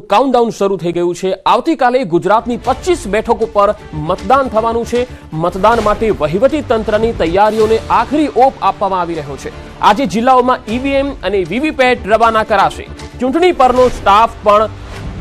Countdown શરૂ થઈ ગયું છે. આવતીકાલે ગુજરાતની પચીસ બેઠકો પર મતદાન થવાનું છે. મતદાન માટે વહીવટી તંત્રની તૈયારીઓને આખરી ઓપ આપવામાં આવી રહ્યો છે. આજે જિલ્લાઓમાં ઈવીએમ અને વીવીપેટ રવાના કરાશે. ચૂંટણી પરનો સ્ટાફ પણ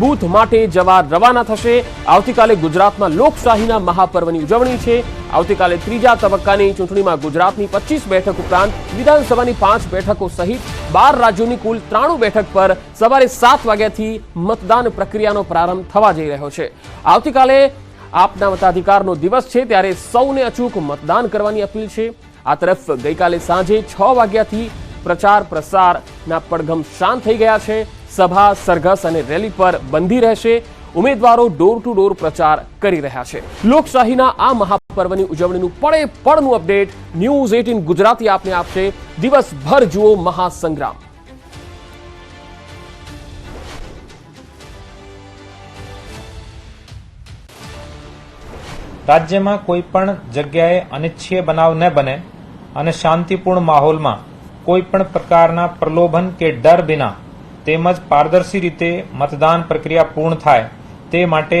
બૂથ માટે જવા રવાના થશે. આવતીકાલે ગુજરાતમાં લોકશાહીના મહાપર્વની ઉજવણી છે. આવતીકાલે ત્રીજા તબક્કાની ચૂંટણીમાં ગુજરાતની પચીસ બેઠક ઉપરાંત વિધાનસભાની પાંચ બેઠકો સહિત બાર રાજ્યોની કુલ ત્રાણું બેઠક પર સવારે સાત વાગ્યાથી મતદાન પ્રક્રિયાનો પ્રારંભ થવા જઈ રહ્યો છે. આવતીકાલે આપના મતાધિકારનો દિવસ છે, ત્યારે સૌને અચૂક મતદાન કરવાની અપીલ છે. આ તરફ ગઈકાલે સાંજે છ વાગ્યાથી પ્રચાર પ્રસારના પડઘમ શાંત થઈ ગયા છે. સભા, સરઘસ અને રેલી પર બંધી રહેશે. ઉમેદવારો ડોર ટુ ડોર પ્રચાર કરી રહ્યા છે. લોકશાહીના આ મહાપર્વની ઉજવણીનું પડે પડનું અપડેટ ન્યૂઝ એટીન ગુજરાતી આપને આપશે દિવસભર જુઓ મહાસંગ્રામ. રાજ્યમાં કોઈ પણ જગ્યાએ અનિચ્છીય બનાવ ન બને અને શાંતિપૂર્ણ માહોલમાં કોઈ પણ પ્રકારના પ્રલોભન કે ડર વિના તેમજ પારદર્શી રીતે મતદાન પ્રક્રિયા પૂર્ણ થાય તે માટે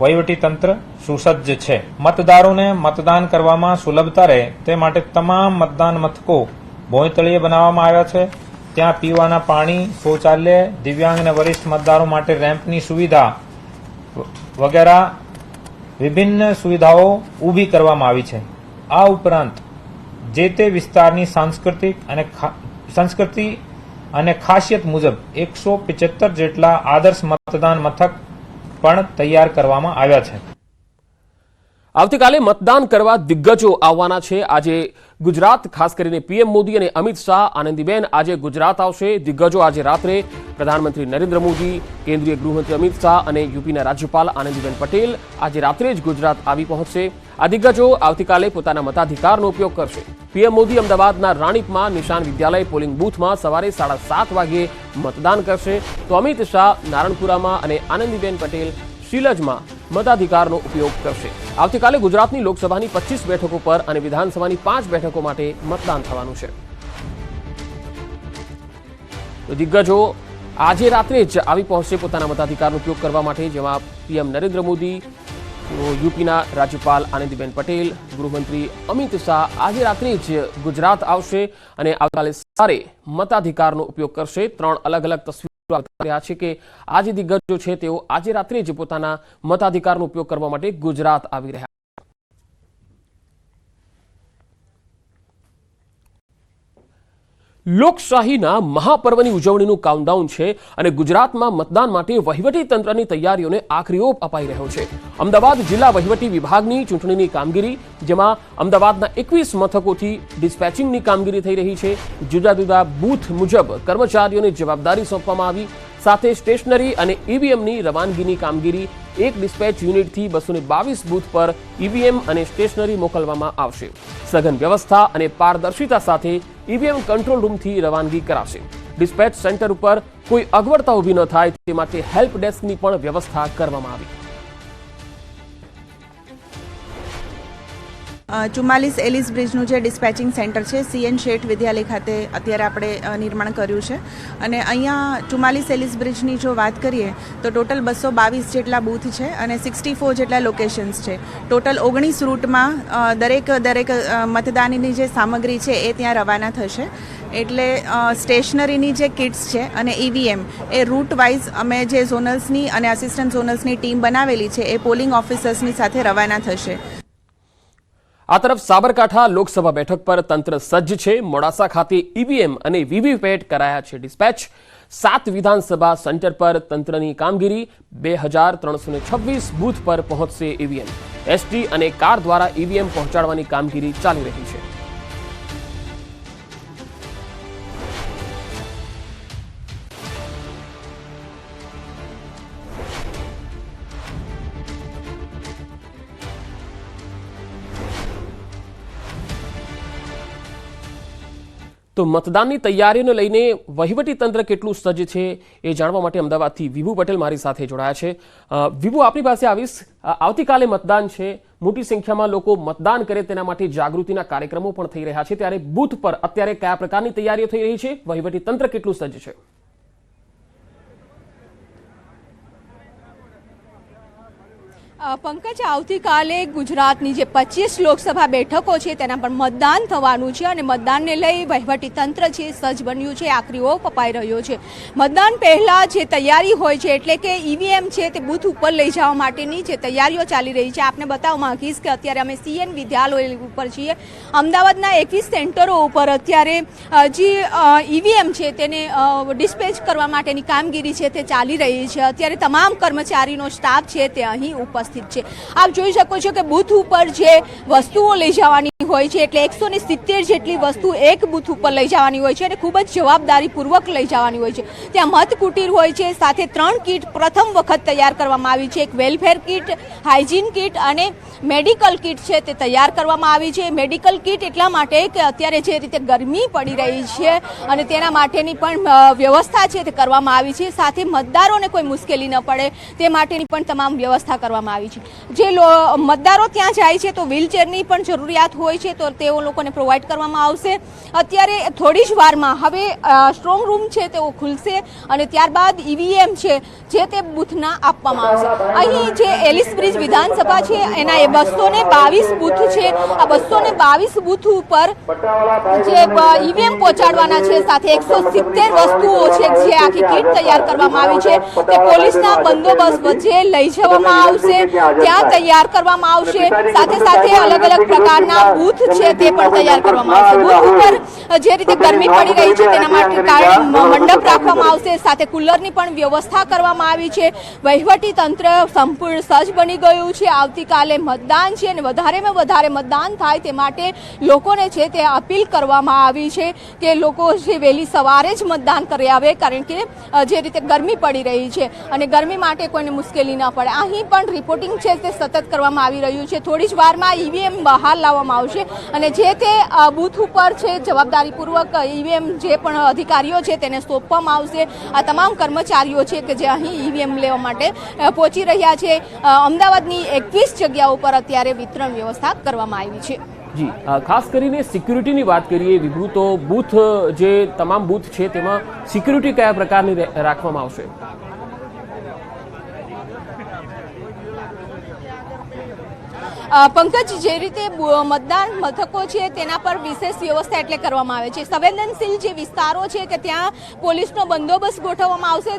વહીવટીતંત્ર સુસજ્જ છે. મતદારોને મતદાન કરવામાં સુલભતા રહે તે માટે તમામ મતદાન મથકો ભોંયતળીએ બનાવવામાં આવ્યા છે. ત્યાં પીવાના પાણી, શૌચાલય, દિવ્યાંગ અને વરિષ્ઠ મતદારો માટે રેમ્પની સુવિધા વગેરે વિભિન્ન સુવિધાઓ ઊભી કરવામાં આવી છે. આ ઉપરાંત જે તે વિસ્તારની સાંસ્કૃતિક અને સંસ્કૃતિ અને ખાસિયત મુજબ એકસો જેટલા આદર્શ મતદાન મથક પણ તૈયાર કરવામાં આવ્યા છે. આવતીકાલે મતદાન કરવા દિગ્ગજો આવવાના છે. આજે ગુજરાત, ખાસ કરીને પીએમ મોદી અને અમિત શાહ, આનંદીબેન, આજે ગુજરાત આવશે. દિગ્ગજો આજે રાત્રે પ્રધાનમંત્રી નરેન્દ્ર મોદી, કેન્દ્રીય ગૃહમંત્રી અમિત શાહ અને યુપીના રાજ્યપાલ આનંદીબેન પટેલ આજે રાત્રે જ ગુજરાત આવી પહોંચશે. આ દિગ્ગજો આવતીકાલે પોતાના મતાધિકારનો ઉપયોગ કરશે. પીએમ મોદી અમદાવાદના રાણીપમાં નિશાન વિદ્યાલય પોલિંગ બૂથમાં સવારે સાડા સાત વાગ્યે મતદાન કરશે. તો અમિત શાહ નારણપુરામાં અને આનંદીબેન પટેલ શિલજમાં મતાધિકારનો ઉપયોગ કરશે. આવતીકાલે ગુજરાતની લોકસભાની પચીસ બેઠકો પર અને વિધાનસભાની પાંચ બેઠકો માટે મતદાન થવાનું છે. દિગ્ગજો, આજે રાત્રે જ આવી પહોંચશે પોતાના મતાધિકારનો ઉપયોગ કરવા માટે, જેમાં પીએમ નરેન્દ્ર મોદી યુપીના રાજ્યપાલ આનંદીબેન પટેલ, ગૃહમંત્રી અમિત શાહ આજે રાત્રે જ ગુજરાત આવશે અને આવતીકાલે સવારે મતાધિકારનો ઉપયોગ કરશે. ત્રણ અલગ અલગ તસવીરો રહ્યા છે કે આ દિગ્ગજો છે તેઓ આજે રાત્રે જ પોતાના મતાધિકારનો ઉપયોગ કરવા માટે ગુજરાત આવી રહ્યા લોકશાહીના મહાપર્વની ઉજવણીનું કાઉન્ટડાઉન છે અને ગુજરાતમાં મતદાન માટે વહીવટી તંત્રની તૈયારીઓને આખરી ઓપ અપાઈ રહ્યો છે. અમદાવાદ જિલ્લા વહીવટી વિભાગની ચૂંટણીની કામગીરી, જેમાં અમદાવાદના એકવીસ મથકોથી ડિસ્પેચિંગની કામગીરી થઈ રહી છે. જુદા જુદા બૂથ મુજબ કર્મચારીઓને જવાબદારી સોંપવામાં આવી. સાથે સ્ટેશનરી અને ઈવીએમની રવાનગીની કામગીરી, એક ડિસ્પેચ યુનિટથી બસો બાવીસ બૂથ પર ઈવીએમ અને સ્ટેશનરી મોકલવામાં આવશે. સઘન વ્યવસ્થા અને પારદર્શિતા સાથે ઈવીએમ કંટ્રોલ રૂમથી રવાનગી કરાશે. ડિસ્પેચ સેન્ટર ઉપર કોઈ અગવડતા ઊભી ન થાય, તે માટે હેલ્પ ડેસ્કની પણ વ્યવસ્થા કરવામાં આવી. ચુમ્માલીસ એલિસ બ્રિજનું જે ડિસ્પેચિંગ સેન્ટર છે, સીએન શેઠ વિદ્યાલય ખાતે અત્યારે આપણે નિર્માણ કર્યું છે. અને અહીંયા ચુમ્માલીસ એલિસ બ્રિજની જો વાત કરીએ, તો ટોટલ બસો બાવીસ જેટલા બૂથ છે અને સિક્સટી ફોર જેટલા લોકેશન્સ છે. ટોટલ ઓગણીસ રૂટમાં દરેક દરેક મતદાનની જે સામગ્રી છે એ ત્યાં રવાના થશે. એટલે સ્ટેશનરીની જે કિટ્સ છે અને ઈવીએમ, એ રૂટ વાઇઝ અમે જે ઝોનલ્સની અને આસિસ્ટન્ટ ઝોનલ્સની ટીમ બનાવેલી છે, એ પોલિંગ ઓફિસર્સની સાથે રવાના થશે. આ તરફ સાબરકાંઠા લોકસભા બેઠક પર તંત્ર સજ્જ છે. મોડાસા ખાતે ઈવીએમ અને વીવીપેટ કરાયા છે ડિસ્પેચ. સાત વિધાનસભા સેન્ટર પર તંત્રની કામગીરી. બે હજાર ત્રણસો છવ્વીસ બૂથ પર પહોંચશે E V M. S T અને કાર દ્વારા ઈવીએમ પહોંચાડવાની કામગીરી ચાલી રહી છે. તો મતદાનની તૈયારીઓને લઈને વહીવટી તંત્ર કેટલું સજ્જ છે એ જાણવા માટે અમદાવાદથી વિભુ પટેલ મારી સાથે જોડાયા છે. વિભુ, આપની પાસે આવીશ. આવતીકાલે મતદાન છે. મોટી સંખ્યામાં લોકો મતદાન કરે તેના માટે જાગૃતિના કાર્યક્રમો પણ થઈ રહ્યા છે. ત્યારે બૂથ પર અત્યારે કયા પ્રકારની તૈયારીઓ થઈ રહી છે? વહીવટી તંત્ર કેટલું સજ્જ છે? પંકજ, આવતીકાલે ગુજરાતની જે પચીસ લોકસભા બેઠકો છે, તેના પર મતદાન થવાનું છે અને મતદાનને લઈ વહીવટી તંત્ર છે, સજ્જ બન્યું છે આખરી ઓપ રહ્યો છે. મતદાન પહેલા જે તૈયારી હોય છે, એટલે કે ઈવીએમ છે, તે બૂથ ઉપર લઈ જવા માટેની જે તૈયારીઓ ચાલી રહી છે. આપને બતાવવા માંગીશ કે અત્યારે અમે સીએન વિદ્યાલય ઉપર છીએ. અમદાવાદના એકવીસ સેન્ટરો ઉપર અત્યારે જે ઈવીએમ છે, તેને ડિસ્પેચ કરવા માટેની કામગીરી છે, તે ચાલી રહી છે. અત્યારે તમામ કર્મચારીનો સ્ટાફ છે, તે અહીં ઉપસ્થિત છે. આપ જોઈ શકો છો કે બૂથ ઉપર જે વસ્તુઓ લઈ જવાની હોય છે, એટલે એકસો ને સિત્તેર જેટલી વસ્તુ એક બૂથ ઉપર લઈ જવાની હોય છે અને ખૂબ જ જવાબદારીપૂર્વક લઈ જવાની હોય છે. ત્યાં મત કુટીર હોય છે, સાથે ત્રણ કીટ પ્રથમ વખત તૈયાર કરવામાં આવી છે. એક વેલફેર કીટ, હાઇજીન કીટ અને મેડિકલ કીટ છે તે તૈયાર કરવામાં આવી છે. મેડિકલ કીટ એટલા માટે કે અત્યારે જે રીતે ગરમી પડી રહી છે અને તેના માટેની પણ વ્યવસ્થા છે તે કરવામાં આવી છે. સાથે મતદારોને કોઈ મુશ્કેલી ન પડે, તે માટેની પણ તમામ વ્યવસ્થા કરવામાં આવી છે. જે મતદારો ત્યાં જાય છે તો વ્હીલચેરની પણ જરૂરિયાત હોય છે તો તેઓ લોકોને પ્રોવાઈડ કરવામાં આવશે. અત્યારે થોડી જ વારમાં હવે સ્ટ્રોંગ રૂમ છે તેઓ ખુલશે અને ત્યારબાદ ઈવીએમ છે જે તે બૂથના આપવામાં આવશે. અહીં જે એલિસ બ્રિજ વિધાનસભા છે, એના એ બસો ને બાવીસ બૂથ છે. આ બસો ને બાવીસ બૂથ ઉપર જે ઈવીએમ પહોંચાડવાના છે, સાથે એકસો સિત્તેર વસ્તુઓ છે જે આખી કીટ તૈયાર કરવામાં આવી છે. તે પોલીસના બંદોબસ્ત વચ્ચે લઈ જવામાં આવશે. ત્યાં તૈયાર કરવામાં આવશે. સાથે સાથે અલગ અલગ પ્રકારના બૂથ છે તે પણ તૈયાર કરવામાં આવશે. બૂથ ઉપર જે રીતે ગરમી પડી રહી છે તેના માટે મંડપ રાખવામાં આવશે. સાથે કુલરની પણ વ્યવસ્થા કરવામાં આવી છે. વહીવટી તંત્ર સંપૂર્ણ સજ્જ બની ગયું છે. આવતીકાલે મતદાન છે અને વધારેમાં વધારે મતદાન થાય તે માટે લોકોને છે તે અપીલ કરવામાં આવી છે કે લોકો છે વહેલી સવારે જ મતદાન કરી આવે કારણ કે જે રીતે ગરમી પડી રહી છે અને ગરમી માટે કોઈને મુશ્કેલી ન પડે. અહીં પણ રિપોર્ટિંગ છે તે સતત કરવામાં આવી રહ્યું છે. થોડી જ વારમાં ઈવીએમ બહાર લાવવામાં આવશે અને જે તે બૂથ ઉપર છે જવાબદારીપૂર્વક ઈવીએમ જે પણ અધિકારીઓ છે તેને સોંપવામાં આવશે. આ તમામ કર્મચારીઓ છે કે જે અહીં ઈવીએમ લેવા માટે પહોંચી રહ્યા છે. અમદાવાદની એકવીસ જગ્યાઓ પર અત્યારે વિતરણ વ્યવસ્થા કરવામાં આવી છે. જી ખાસ કરીને સિક્યુરિટીની વાત કરીએ વિભુ તો બૂથ, જે તમામ બૂથ છે તેમાં સિક્યુરિટી કયા પ્રકારની રાખવામાં આવશે? પંકજ, જે રીતે મતદાન મથકો છે તેના પર વિશેષ વ્યવસ્થા એટલે કરવામાં આવે છે. સંવેદનશીલ જે વિસ્તારો છે કે ત્યાં પોલીસનો બંદોબસ્ત ગોઠવવામાં આવશે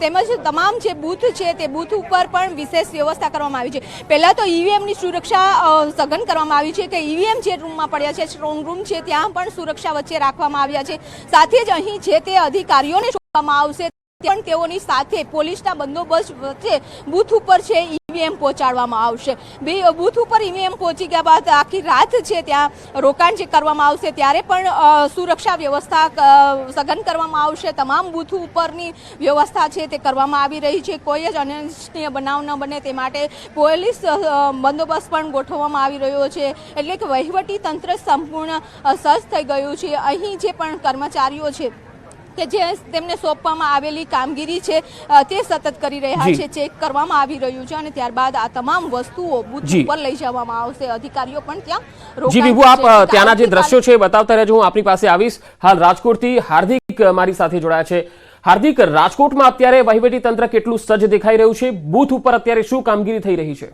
તેમજ તમામ જે બૂથ છે તે બૂથ ઉપર પણ વિશેષ વ્યવસ્થા કરવામાં આવી છે. પહેલાં તો ઈવીએમની સુરક્ષા સઘન કરવામાં આવી છે કે ઈવીએમ જે રૂમમાં પડ્યા છે, સ્ટ્રોંગ રૂમ છે, ત્યાં પણ સુરક્ષા વચ્ચે રાખવામાં આવ્યા છે. સાથે જ અહીં જે તે અધિકારીઓને શોધવામાં આવશે પણ તેઓની સાથે પોલીસના બંદોબસ્ત વચ્ચે બૂથ ઉપર છે ઈવીએમ પહોંચાડવામાં આવશે. બે બૂથ ઉપર ઈવીએમ પહોંચી ગયા બાદ આખી રાત છે ત્યાં રોકાણ જે કરવામાં આવશે ત્યારે પણ સુરક્ષા વ્યવસ્થા સઘન કરવામાં આવશે. તમામ બૂથ ઉપરની વ્યવસ્થા છે તે કરવામાં આવી રહી છે. કોઈ જ અનિચ્છનીય બનાવ ન બને તે માટે પોલીસ બંદોબસ્ત પણ ગોઠવવામાં આવી રહ્યો છે. એટલે કે વહીવટી તંત્ર સંપૂર્ણ સજ્જ થઈ ગયું છે. અહીં જે પણ કર્મચારીઓ છે કે જે તેમને સોંપવામાં આવેલી કામગીરી છે તે સતત કરી રહ્યા છે ચેક કરવામાં આવી રહ્યું છે અને ત્યારબાદ આ તમામ વસ્તુઓ બુથ ઉપર લઈ જવામાં આવશે. અધિકારીઓ પણ ત્યાં જી વિભુ આપ ત્યાંના જે દ્રશ્યો છે બતાવતા રહેજો. હું આપની પાસે આવીશ. હાલ રાજકોટથી હાર્દિક મારી સાથે જોડાયા છે. હાર્દિક રાજકોટમાં અત્યારે વહીવટી તંત્ર કેટલું સજ્જ દેખાઈ રહ્યું છે? બૂથ ઉપર અત્યારે શું કામગીરી થઈ રહી છે?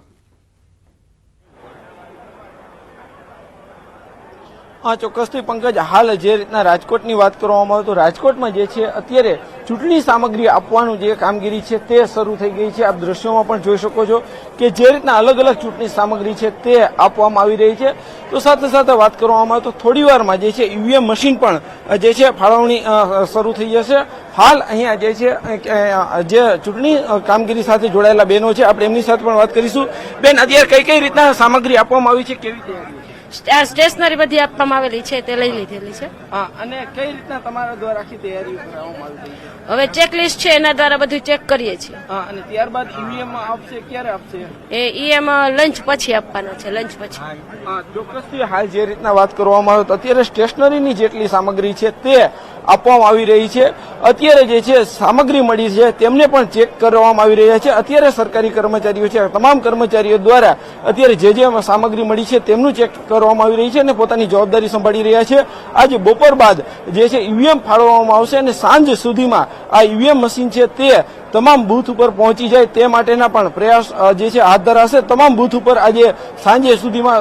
ચોક્કસથી પંકજ, હાલ જે રીતના રાજકોટની વાત કરવામાં આવે તો રાજકોટમાં જે છે, અત્યારે ચૂંટણી સામગ્રી આપવાનું જે કામગીરી છે તે શરૂ થઈ ગઈ છે. આપ દ્રશ્યોમાં પણ જોઈ શકો છો કે જે રીતના અલગ અલગ ચૂંટણી સામગ્રી છે તે આપવામાં આવી રહી છે. તો સાથે સાથે વાત કરવામાં આવે તો થોડી વારમાં જે છે, ઈવીએમ મશીન પણ જે છે, ફાળવણી શરૂ થઈ જશે. હાલ અહીંયા જે છે જે ચૂંટણી કામગીરી સાથે જોડાયેલા બહેનો છે, આપણે એમની સાથે પણ વાત કરીશું. બેન, અત્યારે કઈ કઈ રીતના સામગ્રી આપવામાં આવી છે, કેવી તૈયારી સ્ટેશનરી બધી આપવામાં આવેલી છે તે લઈ લીધેલી છે. હા અને કઈ રીતના તમારા દ્વારા આખી તૈયારી કરવામાં આવી હવે ચેકલિસ્ટ છે એના દ્વારા બધું ચેક કરીએ છીએ. હા અને ત્યારબાદ ઈવીએમ આપશે ક્યારે આપશે? એ ઈ એમ લંચ પછી આપવાના છે લંચ પછી. ચોક્કસથી હાલ જે રીતના વાત કરવામાં આવે તો અત્યારે સ્ટેશનરીની જેટલી સામગ્રી છે તે આપવામાં આવી રહી છે. અત્યારે જે છે, સામગ્રી મળી છે, તેમને પણ ચેક કરવામાં આવી રહ્યા છે. અત્યારે સરકારી કર્મચારીઓ છે, તમામ કર્મચારીઓ દ્વારા અત્યારે જે જે સામગ્રી મળી છે, તેમનું ચેક કરવામાં આવી રહી છે અને પોતાની જવાબદારી સંભાળી રહ્યા છે. આજે બપોર બાદ જે છે, ઈવીએમ ફાળવવામાં આવશે અને સાંજ સુધીમાં આ ઈવીએમ મશીન છે, તે તમામ બૂથ ઉપર પહોંચી જાય તે માટેના પણ પ્રયાસ જે છે હાથ ધરાશે. તમામ બૂથ ઉપર આજે સાંજે સુધીમાં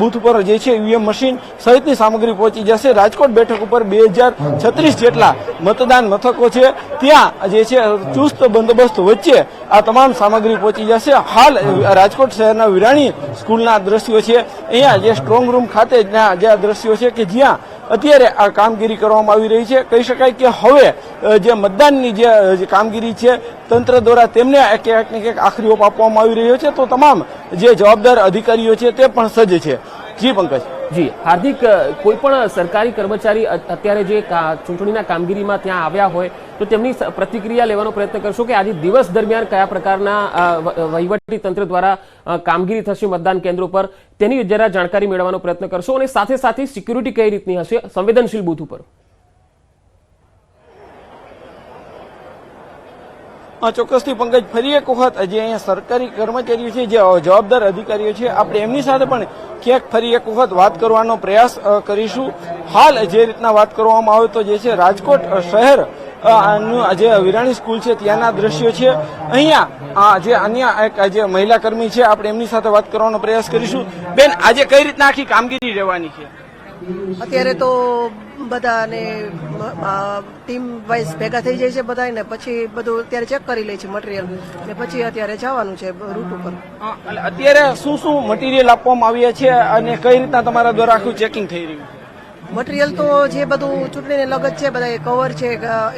બૂથ ઉપર જે છે ઈવીએમ મશીન સહિતની સામગ્રી પહોંચી જશે. રાજકોટ બેઠક ઉપર બે જેટલા મતદાન મથકો છે. ત્યાં જે છે ચુસ્ત બંદોબસ્ત વચ્ચે આ તમામ સામગ્રી પહોંચી જશે. હાલ રાજકોટ શહેરના વિરાણી સ્કૂલના દ્રશ્યો છે. અહીંયા જે સ્ટ્રોંગ રૂમ ખાતે ના જે દ્રશ્યો છે કે જ્યાં અત્યારે આ કામગીરી કરવામાં આવી રહી છે. કહી શકાય કે હવે જે મતદાનની જે કામગીરી છે, તંત્ર દ્વારા તેમને ક્યાંક ને ક્યાંક આખરી ઓપ આપવામાં આવી રહ્યો છે. તો તમામ જે જવાબદાર અધિકારીઓ છે તે પણ સજ્જ છે. જી, પંકજ. જી, હાર્દિક કોઈ પણ સરકારી કર્મચારી અત્યારે જે ચૂંટણીના કામગીરીમાં ત્યાં આવ્યા હોય તો તેમની પ્રતિક્રિયા લેવાનો પ્રયત્ન કરશો કે આજે દિવસ દરમિયાન કયા પ્રકારના વહીવટી તંત્ર દ્વારા કામગીરી થશે મતદાન કેન્દ્રો પર? તેની જરા જાણકારી મેળવવાનો પ્રયત્ન કરશો અને સાથે સાથે સિક્યુરિટી કઈ રીતની હશે? સંવેદનશીલ બૂથ ઉપર. ચોક્કસથી પંકજ, ફરી એક વખત જે અહીંયા સરકારી કર્મચારીઓ છે, જે જવાબદાર અધિકારીઓ છે, આપણે એમની સાથે પણ ક્યાંક ફરી એક વખત વાત કરવાનો પ્રયાસ કરીશું. હાલ જે રીતના વાત કરવામાં આવે તો જે છે, રાજકોટ શહેર જે વિરાણી સ્કૂલ છે ત્યાંના દ્રશ્યો છે. અહીંયા આ જે અન્ય એક જે મહિલા કર્મી છે આપણે એમની સાથે વાત કરવાનો પ્રયાસ કરીશું. બેન આજે કઈ રીતના આખી કામગીરી રહેવાની છે? અત્યારે તો બધાને ટીમ વાઇઝ ભેગા થઈ જાય છે બધા ને પછી બધું અત્યારે ચેક કરી લે છે મટીરિયલ ને પછી અત્યારે જવાનું છે રૂટ ઉપર. અત્યારે શું શું મટીરિયલ આપવામાં આવ્યા છે અને કઈ રીતના તમારા દ્વારા આખું ચેકિંગ થઈ રહ્યું? મટીરિયલ તો જે બધું ચૂંટણીને લગત છે, બધા કવર છે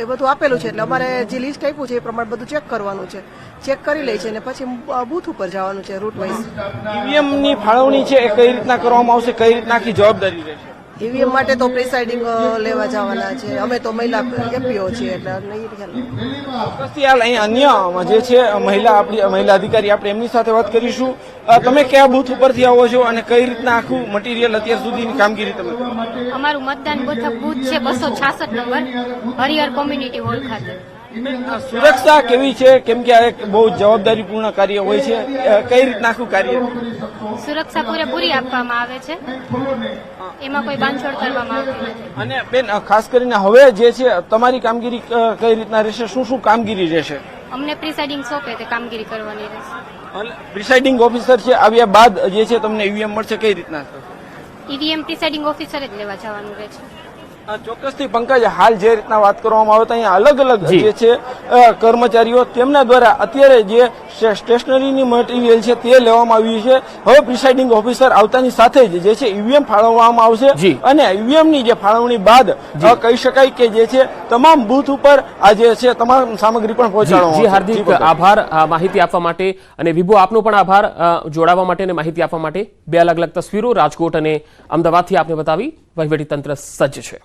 એ બધું આપેલું છે. એટલે અમારે જે લિસ્ટ આપ્યું છે, એ પ્રમાણે બધું ચેક કરવાનું છે. ચેક કરી લે છે અને પછી બૂથ ઉપર જવાનું છે રૂટ વાઇઝ ઈવીએમની ફાળવણી છે, એ કઈ રીતના કરવામાં આવશે, કઈ રીતના આખી જવાબદારી રહેશે? ઈવીએમ માટે તો પ્રિસાઇડિંગ લેવા જવાના છે. અમે તો મહિલા એપીઓ છીએ એટલે નહીં. હાલ અહીં અન્ય જે છે મહિલા આપણી મહિલા અધિકારી આપણે એમની સાથે વાત કરીશું. તમે કયા બૂથ ઉપરથી આવો છો અને કઈ રીતના આખું મટીરિયલ અત્યાર સુધીની કામગીરી તમે? અમારું મતદાન મથક બૂથ છે બસો છાસઠ નંબર હરિહર કોમ્યુનિટી હોલ ખાતે. સુરક્ષા કેવી છે? કેમ કે આ એક બહુ જવાબદારીપૂર્ણ કાર્ય હોય છે. કઈ રીતના આખું કાર્ય? સુરક્ષા પૂરેપૂરી આપવામાં આવે છે. એમાં કોઈ બાંધછોડ કરવામાં આવતી નથી. અને બેન ખાસ કરીને હવે જે છે તમારી કામગીરી કઈ રીતના રહેશે? શું શું કામગીરી રહેશે? અમને પ્રિસાઇડિંગ સોંપે તે કામગીરી કરવાની રહેશે. પ્રિસાઇડિંગ ઓફિસર છે આવ્યા બાદ જે છે તમને ઈવીએમ મળશે કઈ રીતના? ઈવીએમ પ્રિસાઇડિંગ ઓફિસર જ લેવા જવાનું રહે છે. ચોક્કસથી પંકજ હાલ જે રીતના વાત કરવામાં આવે તો અહીંયા અલગ અલગ જે. છે કર્મચારીઓ તેમના દ્વારા અત્યારે જે સ્ટેશનરીની મટીરિયલ છે તે લેવામાં આવ્યું છે. હવે પ્રિસાઇડિંગ ઓફિસર આવતાની સાથે જ જે છે ઈવીએમ ફાળવવામાં આવશે. અને ઈવીએમની જે ફાળવણી બાદ કહી શકાય કે જે છે તમામ બૂથ ઉપર આ જે છે તમામ સામગ્રી પણ પહોંચાડવામાં હાર્દિક આભાર માહિતી આપવા માટે અને વિભુ આપનો પણ આભાર જોડાવા માટે અને માહિતી આપવા માટે. બે અલગ અલગ તસવીરો રાજકોટ અને અમદાવાદથી આપને બતાવી વહીવટી તંત્ર સજ્જ છે.